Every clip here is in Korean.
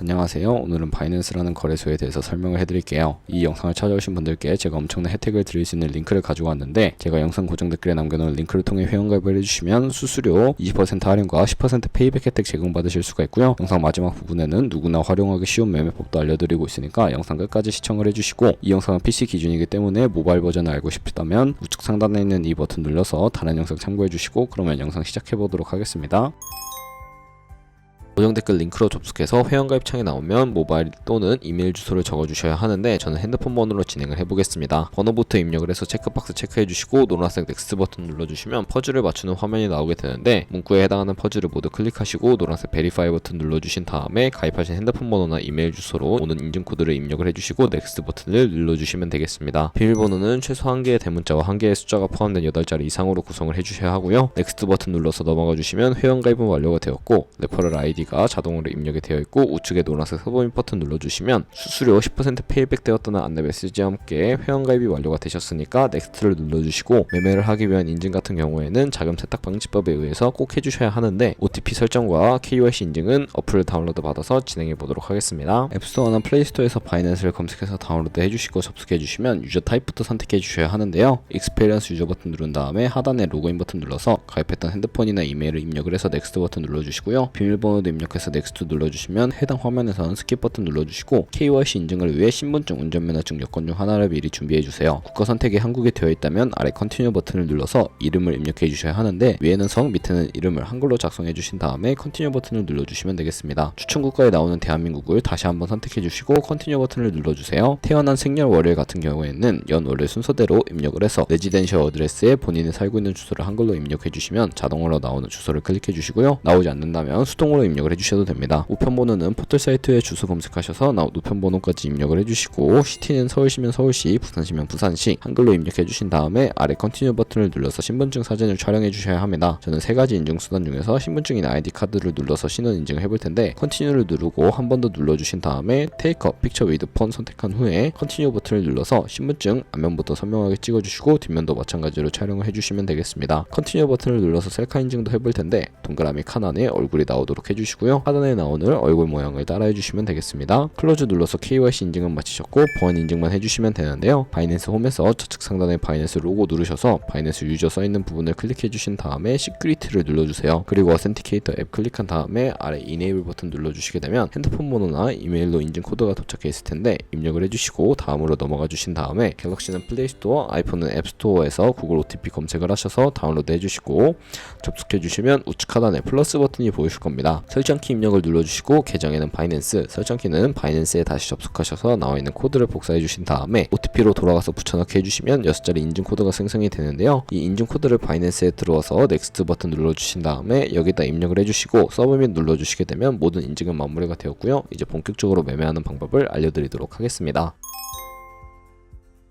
안녕하세요. 오늘은 바이낸스라는 거래소에 대해서 설명을 해드릴게요. 이 영상을 찾아오신 분들께 제가 엄청난 혜택을 드릴 수 있는 링크를 가지고 왔는데 제가 영상 고정 댓글에 남겨놓은 링크를 통해 회원가입을 해주시면 수수료 20% 할인과 10% 페이백 혜택 제공받으실 수가 있고요. 영상 마지막 부분에는 누구나 활용하기 쉬운 매매법도 알려드리고 있으니까 영상 끝까지 시청을 해주시고 이 영상은 PC 기준이기 때문에 모바일 버전을 알고 싶다면 우측 상단에 있는 이 버튼 눌러서 다른 영상 참고해주시고 그러면 영상 시작해보도록 하겠습니다. 고정 댓글 링크로 접속해서 회원가입 창에 나오면 모바일 또는 이메일 주소를 적어주셔야 하는데 저는 핸드폰 번호로 진행을 해보겠습니다. 번호부터 입력을 해서 체크박스 체크해주시고 노란색 넥스트 버튼 눌러주시면 퍼즐을 맞추는 화면이 나오게 되는데 문구에 해당하는 퍼즐을 모두 클릭하시고 노란색 베리파이 버튼 눌러주신 다음에 가입하신 핸드폰 번호나 이메일 주소로 오는 인증 코드를 입력을 해주시고 넥스트 버튼을 눌러주시면 되겠습니다. 비밀번호는 최소 1개의 대문자와 1개의 숫자가 포함된 8자리 이상으로 구성을 해주셔야 하고요. 넥스트 버튼 눌러서 넘어가 주시면 회원가입은 완료가 되었고 레퍼럴 아이디가 자동으로 입력이 되어 있고 우측에 노란색 서브밋 버튼 눌러주시면 수수료 10% 페이백 되었다는 안내 메시지와 함께 회원가입이 완료가 되셨으니까 넥스트를 눌러주시고 매매를 하기 위한 인증 같은 경우에는 자금 세탁 방지법에 의해서 꼭 해주셔야 하는데 OTP 설정과 KYC 인증은 어플을 다운로드 받아서 진행해 보도록 하겠습니다. 앱스토어나 플레이스토어에서 바이낸스를 검색해서 다운로드 해주시고 접속해 주시면 유저 타입부터 선택해 주셔야 하는데요. 익스페리언스 유저 버튼 누른 다음에 하단에 로그인 버튼 눌러서 가입했던 핸드폰이나 이메일을 입력을 해서 넥스트 버튼 눌러주시고요. 비밀번호도 입력 해서 넥스트 눌러주시면 해당 화면에서는 스킵 버튼 눌러주시고 KYC 인증을 위해 신분증, 운전면허증 여권 중 하나를 미리 준비해 주세요. 국가 선택이 한국에 되어 있다면 아래 컨티뉴 버튼을 눌러서 이름을 입력해 주셔야 하는데 위에는 성, 밑에는 이름을 한글로 작성해 주신 다음에 컨티뉴 버튼을 눌러주시면 되겠습니다. 추천 국가에 나오는 대한민국을 다시 한번 선택해 주시고 컨티뉴 버튼을 눌러주세요. 태어난 생년 월일 같은 경우에는 연 월일 순서대로 입력을 해서 레지덴셜 어드레스에 본인이 살고 있는 주소를 한글로 입력해 주시면 자동으로 나오는 주소를 클릭해 주시고요. 나오지 않는다면 수동으로 입력을 해주셔도 됩니다. 우편 번호는 포털 사이트에 주소 검색하셔서 나 우편 번호까지 입력을 해주시고 시티는 서울시면 서울시, 부산시면 부산시 한글로 입력해 주신 다음에 아래 컨티뉴 버튼을 눌러서 신분증 사진을 촬영해 주셔야 합니다. 저는 세 가지 인증 수단 중에서 신분증이나 아이디 카드를 눌러서 신원 인증을 해볼 텐데 컨티뉴를 누르고 한 번 더 눌러주신 다음에 테이크업 픽처 위드 폰 선택한 후에 컨티뉴 버튼을 눌러서 신분증 앞면부터 선명하게 찍어주시고 뒷면도 마찬가지로 촬영을 해주시면 되겠습니다. 컨티뉴 버튼을 눌러서 셀카 인증도 해볼 텐데 동그라미 칸 안에 얼굴이 나오도록 해주시고 요. 하단에 나오는 얼굴 모양을 따라해 주시면 되겠습니다. 클로즈 눌러서 KYC 인증은 마치셨고 보안 인증만 해주시면 되는데요. 바이낸스 홈에서 좌측 상단에 바이낸스 로고 누르셔서 바이낸스 유저 써있는 부분을 클릭해 주신 다음에 시큐리티를 눌러주세요. 그리고 어센티케이터 앱 클릭한 다음에 아래 이네이블 버튼 눌러주시게 되면 핸드폰 번호나 이메일로 인증 코드가 도착해 있을 텐데 입력을 해주시고 다음으로 넘어가 주신 다음에 갤럭시는 플레이스토어, 아이폰은 앱스토어에서 구글 OTP 검색을 하셔서 다운로드 해주시고 접속해 주시면 우측 하단에 플러스 버튼이 보이실 겁니다. 설정키 입력을 눌러주시고 계정에는 바이낸스, 설정키는 바이낸스에 다시 접속하셔서 나와 있는 코드를 복사해 주신 다음에 OTP로 돌아가서 붙여넣기 해주시면 6자리 인증 코드가 생성이 되는데요. 이 인증 코드를 바이낸스에 들어와서 넥스트 버튼 눌러주신 다음에 여기다 입력을 해주시고 서브밋 눌러주시게 되면 모든 인증은 마무리가 되었고요. 이제 본격적으로 매매하는 방법을 알려드리도록 하겠습니다.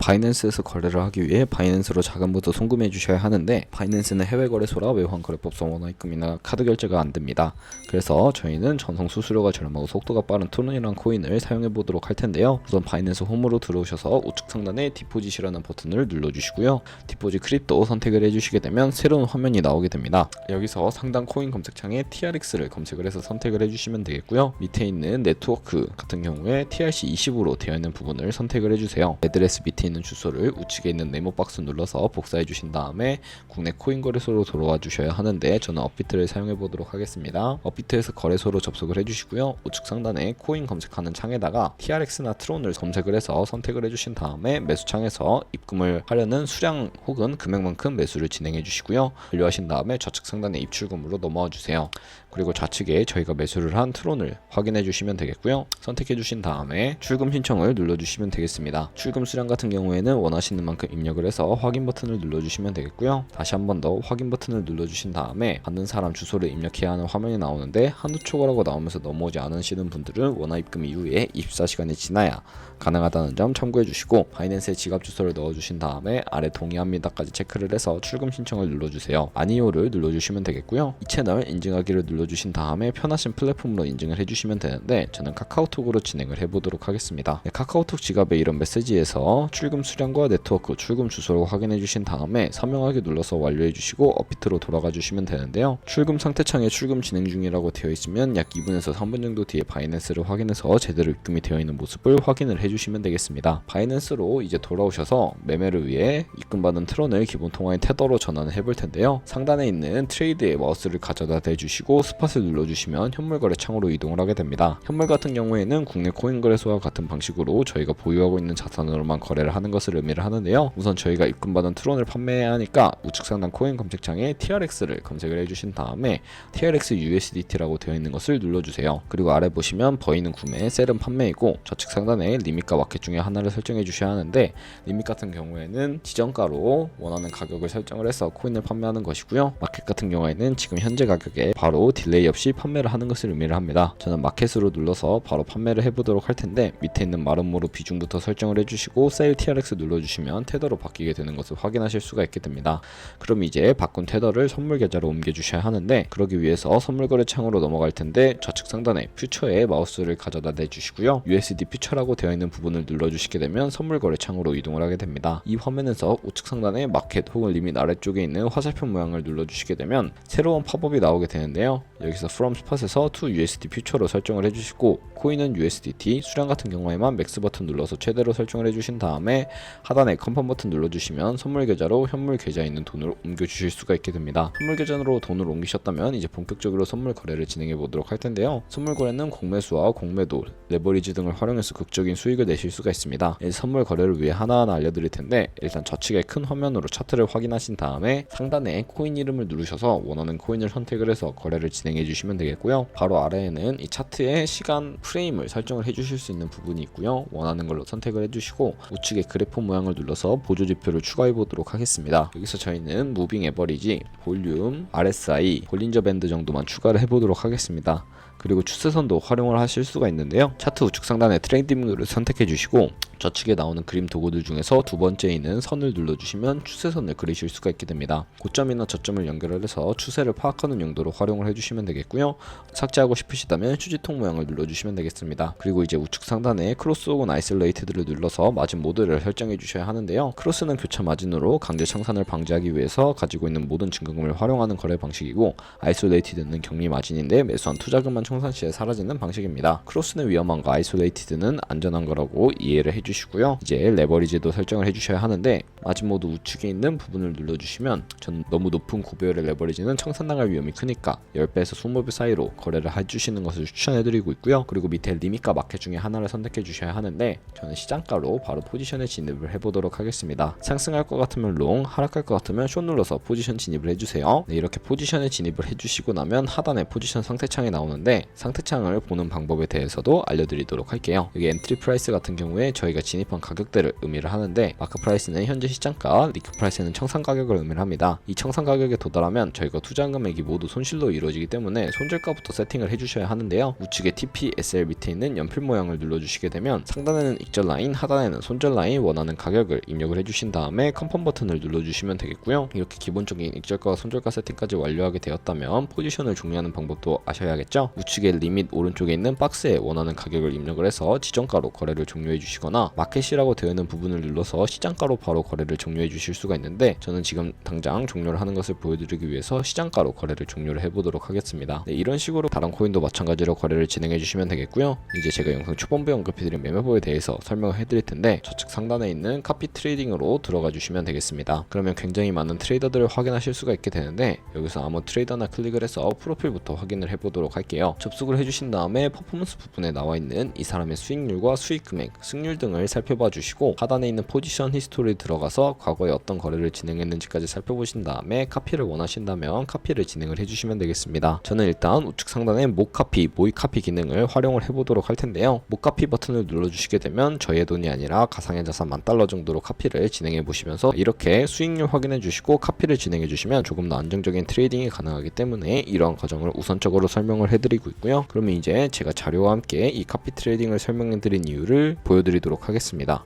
바이낸스에서 거래를 하기 위해 바이낸스로 자금부터 송금해 주셔야 하는데 바이낸스는 해외 거래소라 외환 거래법상 원화 입금이나 카드 결제가 안 됩니다. 그래서 저희는 전송 수수료가 저렴하고 속도가 빠른 트론이란 코인을 사용해 보도록 할 텐데요. 우선 바이낸스 홈으로 들어오셔서 우측 상단에 디포짓이라는 버튼을 눌러 주시고요. 디포짓 크립토 선택을 해 주시게 되면 새로운 화면이 나오게 됩니다. 여기서 상단 코인 검색창에 TRX를 검색을 해서 선택을 해 주시면 되겠고요. 밑에 있는 네트워크 같은 경우에 TRC20으로 되어 있는 부분을 선택을 해 주세요. 애드레스 밑에 있는 주소를 우측에 있는 네모 박스 눌러서 복사해 주신 다음에 국내 코인 거래소로 돌아와 주셔야 하는데 저는 업비트를 사용해 보도록 하겠습니다. 업비트에서 거래소로 접속을 해 주시고요. 우측 상단에 코인 검색하는 창에다가 TRX나 트론을 검색을 해서 선택을 해 주신 다음에 매수 창에서 입금을 하려는 수량 혹은 금액만큼 매수를 진행해 주시고요. 완료하신 다음에 좌측 상단에 입출금으로 넘어와 주세요. 그리고 좌측에 저희가 매수를 한 트론을 확인해 주시면 되겠고요. 선택해 주신 다음에 출금 신청을 눌러 주시면 되겠습니다. 출금 수량 같은 경우에는 원하시는 만큼 입력을 해서 확인 버튼을 눌러 주시면 되겠고요. 다시 한 번 더 확인 버튼을 눌러 주신 다음에 받는 사람 주소를 입력해야 하는 화면이 나오는데 한두 초과라고 나오면서 넘어오지 않으시는 분들은 원화 입금 이후에 24시간이 지나야 가능하다는 점 참고해 주시고 바이낸스에 지갑 주소를 넣어 주신 다음에 아래 동의합니다까지 체크를 해서 출금 신청을 눌러 주세요. 아니요를 눌러 주시면 되겠고요. 이 채널 인증하기를 눌러 눌러주신 다음에 편하신 플랫폼으로 인증을 해주시면 되는데 저는 카카오톡으로 진행을 해보도록 하겠습니다. 네, 카카오톡 지갑에 이런 메시지에서 출금 수량과 네트워크, 출금 주소를 확인해 주신 다음에 서명하기 눌러서 완료해 주시고 업비트로 돌아가 주시면 되는데요. 출금 상태 창에 출금 진행 중이라고 되어 있으면 약 2분에서 3분 정도 뒤에 바이낸스를 확인해서 제대로 입금이 되어 있는 모습을 확인을 해주시면 되겠습니다. 바이낸스로 이제 돌아오셔서 매매를 위해 입금받은 트론을 기본 통화인 테더로 전환을 해볼 텐데요. 상단에 있는 트레이드의 마우스를 가져다 대주시고 스팟을 눌러주시면 현물 거래 창으로 이동을 하게 됩니다. 현물 같은 경우에는 국내 코인 거래소와 같은 방식으로 저희가 보유하고 있는 자산으로만 거래를 하는 것을 의미를 하는데요. 우선 저희가 입금받은 트론을 판매해야 하니까 우측 상단 코인 검색창에 TRX를 검색을 해주신 다음에 TRX USDT라고 되어 있는 것을 눌러주세요. 그리고 아래 보시면 버이는 구매, 셀은 판매이고 좌측 상단에 리밋과 마켓 중에 하나를 설정해 주셔야 하는데 리밋 같은 경우에는 지정가로 원하는 가격을 설정을 해서 코인을 판매하는 것이고요. 마켓 같은 경우에는 지금 현재 가격에 바로 딜레이 없이 판매를 하는 것을 의미를 합니다. 저는 마켓으로 눌러서 바로 판매를 해보도록 할 텐데 밑에 있는 마름모로 비중부터 설정을 해주시고 세일 TRX 눌러주시면 테더로 바뀌게 되는 것을 확인하실 수가 있게 됩니다. 그럼 이제 바꾼 테더를 선물 계좌로 옮겨 주셔야 하는데 그러기 위해서 선물 거래 창으로 넘어갈 텐데 좌측 상단에 퓨처에 마우스를 가져다 대주시고요. USD 퓨처라고 되어 있는 부분을 눌러주시게 되면 선물 거래 창으로 이동을 하게 됩니다. 이 화면에서 우측 상단에 마켓 혹은 리밋 아래쪽에 있는 화살표 모양을 눌러주시게 되면 새로운 팝업이 나오게 되는데요. 여기서 from spot에서 to USD 퓨처로 설정을 해주시고 코인은 USDT 수량 같은 경우에만 맥스 버튼 눌러서 최대로 설정을 해주신 다음에 하단에 컨펌 버튼 눌러주시면 선물 계좌로 현물 계좌에 있는 돈을 옮겨주실 수가 있게 됩니다. 현물 계좌로 돈을 옮기셨다면 이제 본격적으로 선물 거래를 진행해 보도록 할 텐데요. 선물 거래는 공매수와 공매도, 레버리지 등을 활용해서 극적인 수익을 내실 수가 있습니다. 이 선물 거래를 위해 하나하나 알려드릴 텐데 일단 좌측에 큰 화면으로 차트를 확인하신 다음에 상단에 코인 이름을 누르셔서 원하는 코인을 선택을 해서 거래를 진행해 주시면 되겠고요. 바로 아래에는 이 차트의 시간 프레임을 설정을 해 주실 수 있는 부분이 있고요. 원하는 걸로 선택을 해 주시고 우측에 그래프 모양을 눌러서 보조 지표를 추가해 보도록 하겠습니다. 여기서 저희는 무빙 에버리지, 볼륨, RSI, 볼린저 밴드 정도만 추가를 해 보도록 하겠습니다. 그리고 추세선도 활용을 하실 수가 있는데요. 차트 우측 상단에 트레이딩을 선택해 주시고 좌측에 나오는 그림 도구들 중에서 두 번째에 있는 선을 눌러주시면 추세선을 그리실 수가 있게 됩니다. 고점이나 저점을 연결을 해서 추세를 파악하는 용도로 활용을 해주시면 되겠고요. 삭제하고 싶으시다면 휴지통 모양을 눌러주시면 되겠습니다. 그리고 이제 우측 상단에 크로스 혹은 아이솔레이트드를 눌러서 마진 모드를 설정해 주셔야 하는데요. 크로스는 교차 마진으로 강제 청산을 방지하기 위해서 가지고 있는 모든 증거금을 활용하는 거래 방식이고 아이솔레이티드는 격리 마진인데 매수한 투자금만 청산 시에 사라지는 방식입니다. 크로스는 위험한 거, 아이솔레이티드는 안전한 거라고 이해를 해주시 고요. 이제 레버리지도 설정을 해주셔야 하는데 마진 모드 우측에 있는 부분을 눌러주시면 전 너무 높은 구배율의 레버리지는 청산당할 위험이 크니까 10배에서 20배 사이로 거래를 해주시는 것을 추천해드리고 있고요. 그리고 밑에 리밋과 마켓 중에 하나를 선택해 주셔야 하는데 저는 시장가로 바로 포지션에 진입을 해보도록 하겠습니다. 상승할 것 같으면 롱, 하락할 것 같으면 숏 눌러서 포지션 진입을 해주세요. 네, 이렇게 포지션에 진입을 해주시고 나면 하단에 포지션 상태창이 나오는데 상태창을 보는 방법에 대해서도 알려드리도록 할게요. 여기 엔트리 프라이스 같은 경우에 저희가 진입한 가격대를 의미를 하는데 마크 프라이스는 현재 시장가, 리크 프라이스는 청산 가격을 의미를 합니다. 이 청산 가격에 도달하면 저희가 투자한 금액이 모두 손실로 이루어지기 때문에 손절가부터 세팅을 해주셔야 하는데요. 우측에 TP, SL 밑에 있는 연필 모양을 눌러주시게 되면 상단에는 익절 라인, 하단에는 손절 라인 원하는 가격을 입력을 해주신 다음에 컨펌 버튼을 눌러주시면 되겠고요. 이렇게 기본적인 익절가와 손절가 세팅까지 완료하게 되었다면 포지션을 종료하는 방법도 아셔야겠죠. 우측에 리밋 오른쪽에 있는 박스에 원하는 가격을 입력을 해서 지정가로 거래를 종료해 주시거나 마켓이라고 되어 있는 부분을 눌러서 시장가로 바로 거래 를 종료해 주실 수가 있는데 저는 지금 당장 종료를 하는 것을 보여드리기 위해서 시장가로 거래를 종료를 해보도록 하겠습니다. 네, 이런 식으로 다른 코인도 마찬가지로 거래를 진행해 주시면 되겠고요. 이제 제가 영상 초반부에 언급해드린 매매법에 대해서 설명을 해드릴 텐데 좌측 상단에 있는 카피 트레이딩으로 들어가 주시면 되겠습니다. 그러면 굉장히 많은 트레이더들을 확인하실 수가 있게 되는데 여기서 아무 트레이더나 클릭을 해서 프로필부터 확인을 해보도록 할게요. 접속을 해주신 다음에 퍼포먼스 부분에 나와 있는 이 사람의 수익률과 수익 금액, 승률 등을 살펴봐 주시고 하단에 있는 포지션 히스토리 들어가서 과거에 어떤 거래를 진행했는지까지 살펴보신 다음에 카피를 원하신다면 카피를 진행을 해주시면 되겠습니다. 저는 일단 우측 상단에 목 카피, 모의 카피 기능을 활용을 해보도록 할 텐데요. 목 카피 버튼을 눌러주시게 되면 저의 돈이 아니라 가상의 자산 만 달러 정도로 카피를 진행해 보시면서 이렇게 수익률 확인해 주시고 카피를 진행해 주시면 조금 더 안정적인 트레이딩이 가능하기 때문에 이러한 과정을 우선적으로 설명을 해드리고 있고요. 그러면 이제 제가 자료와 함께 이 카피 트레이딩을 설명해 드린 이유를 보여드리도록 하겠습니다.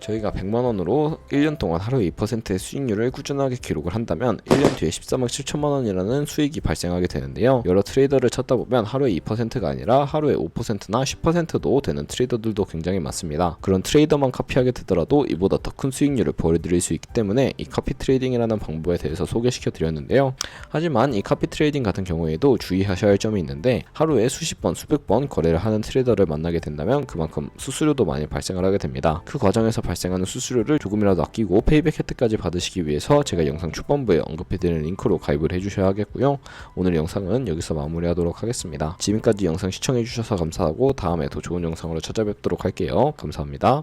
저희가 100만 원으로 1년 동안 하루에 2%의 수익률을 꾸준하게 기록을 한다면 1년 뒤에 13억 7천만 원이라는 수익이 발생하게 되는데요. 여러 트레이더를 찾다 보면 하루에 2%가 아니라 하루에 5%나 10%도 되는 트레이더들도 굉장히 많습니다. 그런 트레이더만 카피하게 되더라도 이보다 더 큰 수익률을 보여드릴 수 있기 때문에 이 카피 트레이딩이라는 방법에 대해서 소개시켜 드렸는데요. 하지만 이 카피 트레이딩 같은 경우에도 주의하셔야 할 점이 있는데 하루에 수십 번, 수백 번 거래를 하는 트레이더를 만나게 된다면 그만큼 수수료도 많이 발생을 하게 됩니다. 그 과정에서 발생하는 수수료를 조금이라도 아끼고 페이백 혜택까지 받으시기 위해서 제가 영상 초반부에 언급해드린 링크로 가입을 해주셔야 하겠고요. 오늘 영상은 여기서 마무리하도록 하겠습니다. 지금까지 영상 시청해주셔서 감사하고 다음에 더 좋은 영상으로 찾아뵙도록 할게요. 감사합니다.